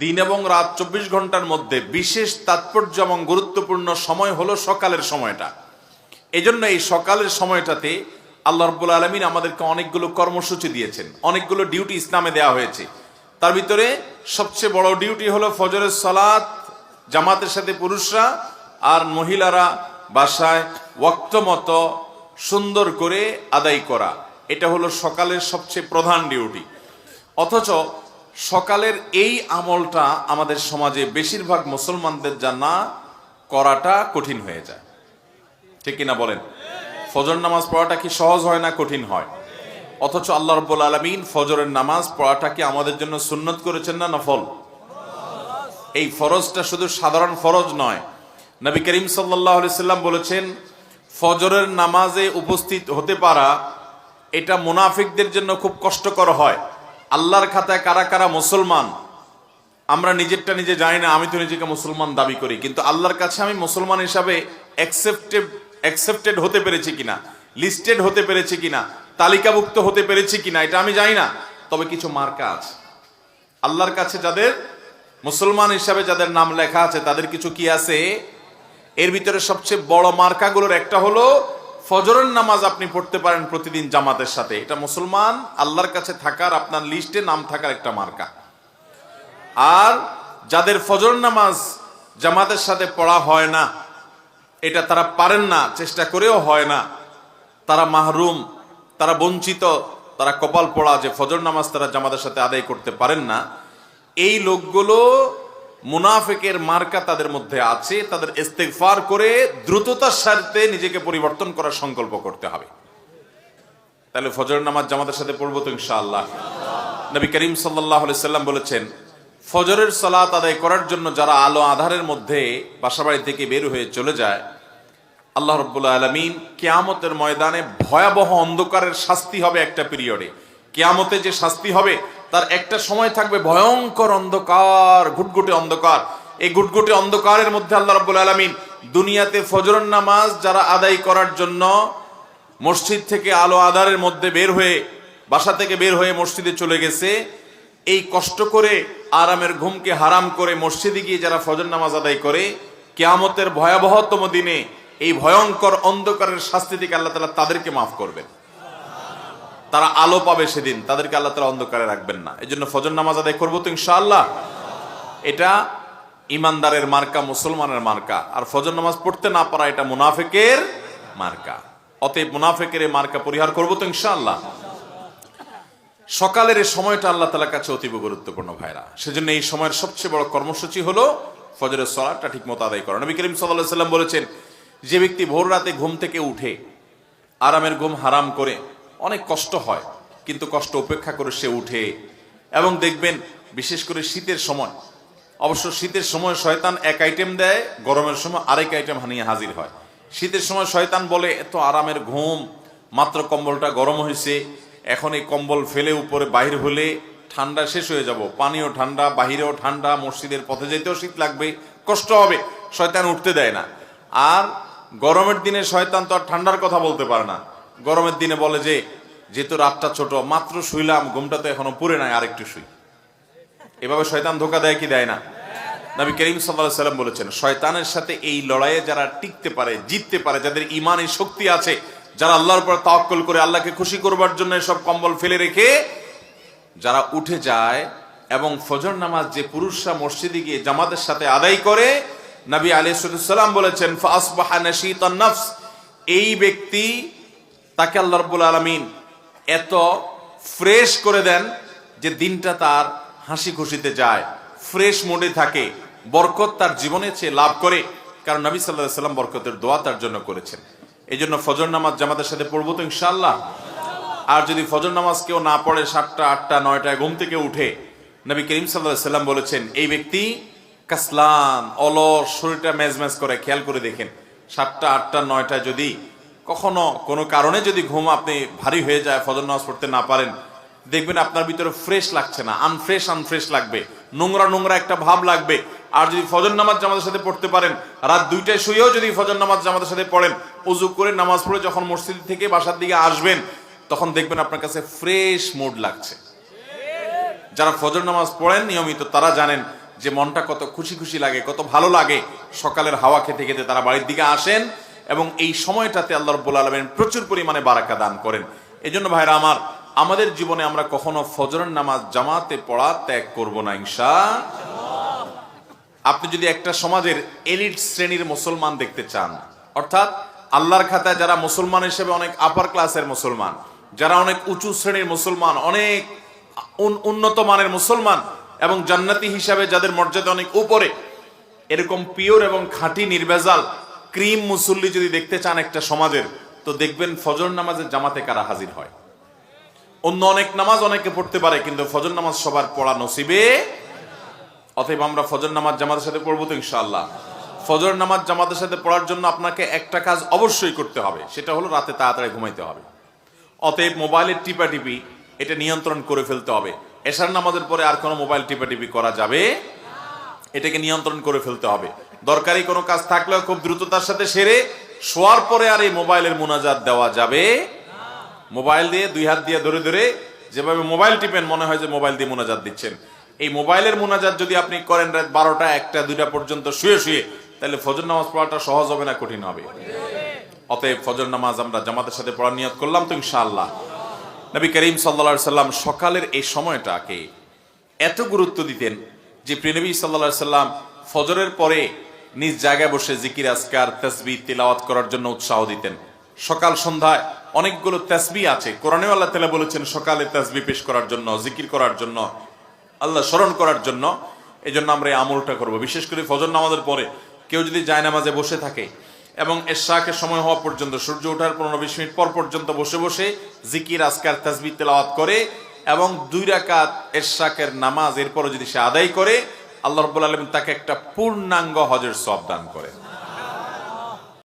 দিন এবং রাত চব্বিশ ঘণ্টার মধ্যে বিশেষ তাৎপর্য এবং গুরুত্বপূর্ণ সময় হলো সকালের সময়টা। এজন্য এই সকালের সময়টাতে আল্লাহ রব্বুল আলমিন আমাদেরকে অনেকগুলো কর্মসূচি দিয়েছেন, অনেকগুলো ডিউটি ইসলামে দেওয়া হয়েছে। তার ভিতরে সবচেয়ে বড় ডিউটি হলো ফজরের সালাত, জামাতের সাথে পুরুষরা আর মহিলারা বাসায় ওয়াক্ত মতো সুন্দর করে আদায় করা। এটা হলো সকালের সবচেয়ে প্রধান ডিউটি। অথচ সকালের এই আমলটা আমাদের সমাজে বেশিরভাগ মুসলমানদের জানা করাটা কঠিন হয়ে যায়। ঠিক কিনা বলেন? ফজর নামাজ পড়াটা কি সহজ হয় না কঠিন হয়? অথচ আল্লাহ রব্বুল আলমিন ফজরের নামাজ পড়াটা কি আমাদের জন্য সুন্নত করেছেন না নফল? এই ফরজটা শুধু সাধারণ ফরজ নয়। নবী করিম সাল্লাম বলেছেন, ফজরের নামাজে উপস্থিত হতে পারা এটা মুনাফিকদের জন্য খুব কষ্টকর হয়। আল্লাহর খাতায় কারা কারা মুসলমান? আমরা নিজেরটা নিজে জানি না, আমি তো নিজেকে মুসলমান দাবি করি। কিন্তু আল্লাহর কাছে আমি মুসলমান হিসাবে অ্যাকসেপ্টেড অ্যাকসেপ্টেড হতে পেরেছি কিনা লিস্টেড হতে পেরেছি কিনা, তালিকাভুক্ত হতে পেরেছি কিনা, এটা আমি জানি না। তবে কিছু মার্কা আছে। আল্লাহর কাছে যাদের মুসলমান হিসাবে যাদের নাম লেখা আছে, তাদের কিছু কি আছে? এর ভিতরে সবচেয়ে বড় মার্কাগুলোর একটা হলো ফজরের নামাজ আপনি পড়তে পারেন প্রতিদিন জামাতের সাথে। এটা মুসলমান, আল্লাহর কাছে থাকার আপনার লিস্টে নাম থাকার একটা মার্কা। আর যাদের ফজর নামাজ জামাতের সাথে পড়া হয় না, এটা তারা পারেন না, চেষ্টা করেও হয় না। তারা মাহরুম, তারা বঞ্চিত, তারা কপাল পড়া যে ফজর নামাজ তারা জামাতের সাথে আদায় করতে পারেন না। এই লোকগুলো মুনাফেকের মার্কা তাদের মধ্যে আছে। তাদের ইস্তেগফার করে দ্রুততার সাথে নিজেকে পরিবর্তন করার সংকল্প করতে হবে। তাহলে ফজর নামাজ জামাতের সাথে পড়ব তো ইনশাআল্লাহ। নবী করিম সাল্লাহ সাল্লাম বলেছেন, ফজরের সালাত আদায় করার জন্য যারা আলো আধারের মধ্যে বাসাবাড়ি থেকে বের হয়ে চলে যায়, আল্লাহ রব্বুল্লা আলমিন কেয়ামতের ময়দানে ভয়াবহ অন্ধকারের শাস্তি হবে একটা পিরিয়ডে। কেয়ামতে যে শাস্তি হবে তার একটা সময় থাকবে ভয়ঙ্কর অন্ধকার, ঘুটঘুটে অন্ধকার। এই ঘুটঘুটে অন্ধকারের মধ্যে আল্লাহ রব্বুল আলমিন দুনিয়াতে ফজরন নামাজ যারা আদায় করার জন্য মসজিদ থেকে আলো আধারের মধ্যে বের হয়ে বাসা থেকে বের হয়ে মসজিদে চলে গেছে, এই কষ্ট করে, আরামের ঘুমকে হারাম করে মসজিদে গিয়ে যারা ফজর নামাজ আদায় করে, কেয়ামতের ভয়াবহতম দিনে এই ভয়ঙ্কর অন্ধকারের শাস্তি থেকে আল্লাহ তালা তাদেরকে মাফ করবেন। তারা আলো পাবে সেদিন। তাদেরকে আল্লাহ তালা অন্ধকারে রাখবেন না। এই জন্য ফজর নামাজ আদায় করব তো ইনশাআল্লাহ। এটা ইমানদারের মার্কা, মুসলমানের মার্কা। আর ফজর নামাজ পড়তে না পারা এটা মুনাফেকের মার্কা। অতএব মুনাফেকের এই মার্কা পরিহার করব তো ইনশাআল্লাহ। সকালের এই সময়টা আল্লাহ তালার কাছে অতীব গুরুত্বপূর্ণ ভাইরা। সেজন্য এই সময়ের সবচেয়ে বড় কর্মসূচি হলো ফজরের সলাটটা ঠিক মতো আদায় করা। নবী করিম সাল্লাহ বলেছেন, যে ব্যক্তি ভোর রাতে ঘুম থেকে উঠে আরামের ঘুম হারাম করে অনেক কষ্ট হয়, কিন্তু কষ্ট উপেক্ষা করে সে উঠে এবং দেখবেন, বিশেষ করে শীতের সময়, অবশ্য শীতের সময় শয়তান এক আইটেম দেয়, গরমের সময় আরেক আইটেম হানিয়ে হাজির হয়। শীতের সময় শয়তান বলে, এত আরামের ঘুম, মাত্র কম্বলটা গরম হয়েছে এখন এই কম্বল ফেলে উপরে বাহির হলে ঠান্ডা শেষ হয়ে যাব। পানিও ঠান্ডা, বাহিরেও ঠান্ডা, মসজিদের পথে যেতেও শীত লাগবে, কষ্ট হবে। শয়তান উঠতে দেয় না। আর গরমের দিনে শয়তান তো আর ঠান্ডার কথা বলতে পারে না। গরমের দিনে বলে যে যেহেতু রাতটা ছোট, মাত্র শুইলাম, ঘুমটা তো এখনও পুরে নাই, আরেকটু শুই। এভাবে শয়তান ধোকা দেয় কি দেয় না? নবী করিম সাল্লাহ সাল্লাম বলেছেন, শয়তানের সাথে এই লড়াইয়ে যারা টিকতে পারে, জিততে পারে, যাদের ইমানের শক্তি আছে, যারা আল্লাহর পর তাওয়াক্কুল করে আল্লাহকে খুশি করবার জন্য সব কম্বল ফেলে রেখে, যারা উঠে যায় এবং ফজর নামাজ যে পুরুষরা মসজিদে গিয়ে জামাতের সাথে আদায় করে, নবী আলিয়াল্লাম বলেছেন ফাসবাহা নফস। এই ব্যক্তি তাকে আল্লাহ রাব্বুল আলামিন এত ফ্রেশ করে দেন যে দিনটা তার হাসি খুশিতে যায়। ফ্রেশ মোডে থাকে। বরকত তার জীবনে চেয়ে লাভ করে। কারণ নবী সাল্লাহ সাল্লাম বরকতের দোয়া তার জন্য করেছেন। এই জন্য ফজর নামাজ জামাতের সাথে পড়ব তো ইনশাল্লাহ আর যদি ফজর নামাজ কেউ না পড়ে সাতটা, আটটা, নয়টায় ঘুম থেকে উঠে, নবী করিম সাল্লাহ সাল্লাম বলেছেন, এই ব্যক্তি কাসলান অলস, শরীরটা ম্যাজ ম্যাজ করে, খেয়াল করে দেখেন, সাতটা, আটটা নয়টা যদি কখনো কোনো কারণে যদি ঘুম আপনি ভারী হয়ে যায়, ফজর নামাজ পড়তে না পারেন, দেখবেন আপনার ভিতরে ফ্রেশ লাগছে না আনফ্রেশ আনফ্রেশ লাগবে, নোংরা নোংরা একটা ভাব লাগবে। আর যদি ফজর নামাজ জামাতের সাথে পড়তে পারেন, রাত দুইটায় শুয়েও যদি ফজর নামাজ জামাতের সাথে পড়েন, উজু করে নামাজ পড়ে যখন মসজিদ থেকে বাসার দিকে আসবেন, তখন দেখবেন আপনার কাছে ফ্রেশ মুড লাগছে। যারা ফজর নামাজ পড়েন, নিয়মিত তারা জানেন যে মনটা কত খুশি খুশি লাগে, কত ভালো লাগে। সকালের হাওয়া খেতে খেতে তারা বাড়ির দিকে আসেন এবং এই সময়টাতে আল্লাহ রব্বুল আলমেন প্রচুর পরিমাণে বারাকা দান করেন। এই জন্য ভাইরা আমার, আমাদের জীবনে আমরা কখনো ফজরের নামাজ জামাতে পড়া ত্যাগ করব না ইনশা আপনি যদি একটা সমাজের এলিট শ্রেণির মুসলমান দেখতে চান, অর্থাৎ আল্লাহর খাতায় যারা মুসলমান হিসেবে অনেক আপার ক্লাসের মুসলমান, যারা অনেক উঁচু শ্রেণির মুসলমান, অনেক উন- উন্নত মানের মুসলমান এবং জান্নাতি হিসাবে যাদের মর্যাদা অনেক উপরে, এরকম পিওর এবং খাঁটি নির্ভেজাল ক্রিম মুসল্লি যদি দেখতে চান একটা সমাজের, তো দেখবেন ফজর নামাজের জামাতে কারা হাজির হয়। অন্য অনেক নামাজ অনেকে পড়তে পারে, কিন্তু ফজর নামাজ সবার পড়া নসিবে। অতএব আমরা ফজর নামাজ জামাতের সাথে পড়ব তো ইনশাআল্লাহ। ফজর নামাজ জামাতের সাথে পড়ার জন্য আপনাকে একটা কাজ অবশ্যই করতে হবে, সেটা হলো রাতে তাড়াতাড়ি ঘুমাইতে হবে। অতএব মোবাইলের টিপাটিপি, এটা নিয়ন্ত্রণ করে ফেলতে হবে। এশার নামাজের পরে আর কোনো মোবাইল টিপাটিপি করা যাবে এটাকে নিয়ন্ত্রণ করে ফেলতে হবে। দরকারি কোনো কাজ থাকলেও খুব দ্রুততার সাথে সেরে শোয়ার পরে আর এই মোবাইলের মোনাজাত দেওয়া যাবে মোবাইল দিয়ে, দুই হাত দিয়ে ধরে ধরে যেভাবে মোবাইল টিপেন, মনে হয় যে মোবাইল দিয়ে মোনাজাত দিচ্ছেন। এই মোবাইলের মোনাজাত যদি আপনি করেন রাত বারোটা, একটা, দুইটা পর্যন্ত শুয়ে শুয়ে, তাহলে ফজর নামাজ পড়াটা সহজ হবে না, কঠিন হবে। অতএব ফজর নামাজ আমরা জামাতের সাথে পড়ার নিয়ত করলাম তো ইনশাআল্লাহ। নবী করিম সাল্লা সাল্লাম সকালের এই সময়টাকে এত গুরুত্ব দিতেন যে প্রিনবী সাল্লা সাল্লাম ফজরের পরে নিজ জায়গায় বসে জিকির, আজকার তসবি তিলাওয়াত করার জন্য উৎসাহ দিতেন। সকাল সন্ধ্যায় অনেকগুলো তসবি আছে। কোরআনেও আল্লাহ তালা বলেছেন, সকালে তসবি পেশ করার জন্য, জিকির করার জন্য, আল্লাহ স্মরণ করার জন্য। এই জন্য আমরা এই আমলটা করব। বিশেষ করে ফজর নামাজের পরে কেউ যদি যায় নামাজে বসে থাকে এবং এশাকের সময় হওয়া পর্যন্ত, সূর্য ওঠার পনেরো বিশ মিনিট পর পর্যন্ত বসে বসে জিকির, আজকার তাসবি তেলাওয়াত করে এবং দুই রাকাত এশাকের নামাজ এরপরে যদি সে আদায় করে আল্লাহ রব্বুল আলম তাকে একটা পূর্ণাঙ্গ হজের সব দান করে